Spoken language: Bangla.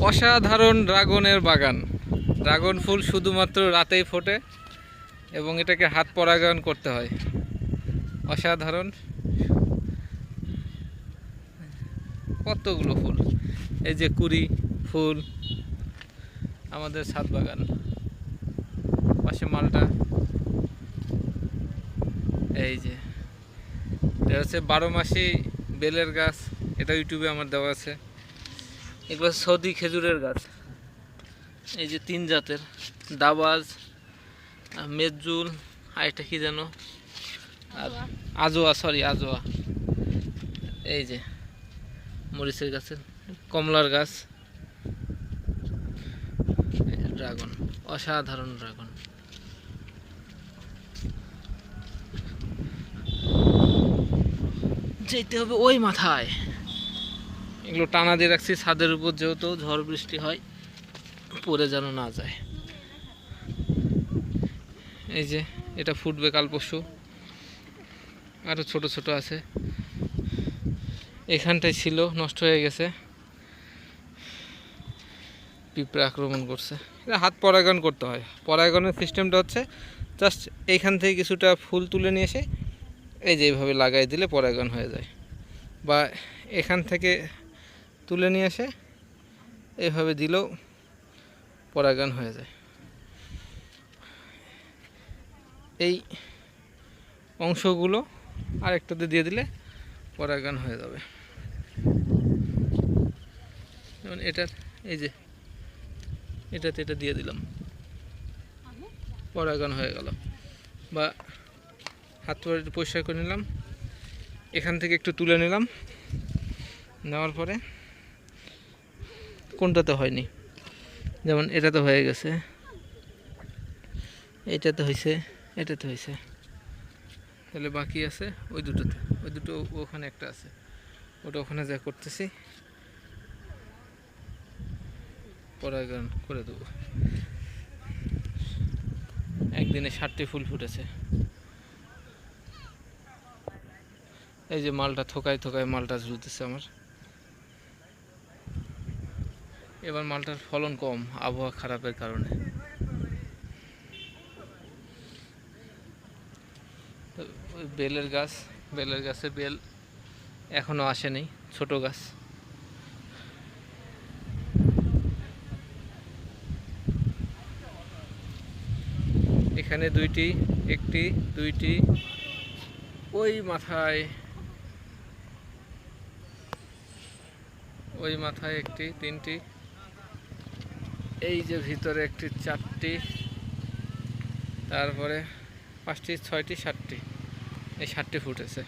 অসাধারণ ড্রাগনের বাগান। ড্রাগন ফুল শুধুমাত্র রাতেই ফোটে এবং এটাকে হাত পরাগায়ন করতে হয়। অসাধারণ। কতগুলো ফুল? এই যে কুড়ি ফুল, আমাদের ছাদ বাগান। পাশে মালটা। এই যে। এটা হচ্ছে বারো মাসি বেলের গাছ। এটা ইউটিউবে আমার দেওয়া আছে। এগুলো সৌদি খেজুরের গাছ। এই যে তিন জাতের দাবাজ মেজুল, আর এটা কি যেন? আর আজোয়া সরি আজোয়া। এই যে মরিচের গাছের, কমলার গাছ। ড্রাগন, অসাধারণ ড্রাগন। যেতে হবে ওই মাথায়। এগুলো টানা দিয়ে রাখছি, ছাদের উপর যেহেতু ঝড় বৃষ্টি হয় পরে যেন না যায়। এই যে, এটা ফুটবে কাল পরশু। আরও ছোট ছোট আছে। এখানটায় ছিল, নষ্ট হয়ে গেছে। পিঁপড়ে আক্রমণ করছে। এটা হাত পরাগায়ন করতে হয়। পরাগায়নের সিস্টেমটা হচ্ছে জাস্ট এইখান থেকে কিছুটা ফুল তুলে নিয়ে এসে, এই যে এইভাবে লাগাই দিলে পরাগায়ন হয়ে যায়। বা এখান থেকে তুলে নিয়ে এসে এইভাবে দিলেও পরাগায়ন হয়ে যায়। এই অংশগুলো আরেকটাতে দিয়ে দিলে পরাগায়ন হয়ে যাবে। যেমন এটার এই যে, এটাতে এটা দিয়ে দিলাম। পরাগায়ন হয়ে গেল। বা হাত পরিষ্কার করে নিলাম। এখান থেকে একটু তুলে নিলাম। নেওয়ার পরে কোনটাতে হয়নি? যেমন এটা তো হয়ে গেছে। এটা এটাতে হয়েছে এটা তো হয়েছে তাহলে বাকি আছে ওই দুটোতে। ওই দুটো ওখানে একটা আছে। ওটা ওখানে যা করতেছি, পরাগায়ন করে দেবো। একদিনে ষাটটি ফুল ফুটেছে। এই যে মালটা থোকায় থোকায় মালটা ঝুলতেছে আমার। এবার মালটার ফলন কম, আবহাওয়া খারাপের কারণে। বেলের গাছ, বেলের গাছে বেল এখনও আসেনি, ছোট গাছ। এখানে দুইটি, একটি, দুইটি, ওই মাথায় ওই মাথায় একটি, তিনটি। এই যে ভিতরে একটি চারটি তারপরে পাঁচটি ছয়টি সাতটি। এই সাতটি ফুটেছে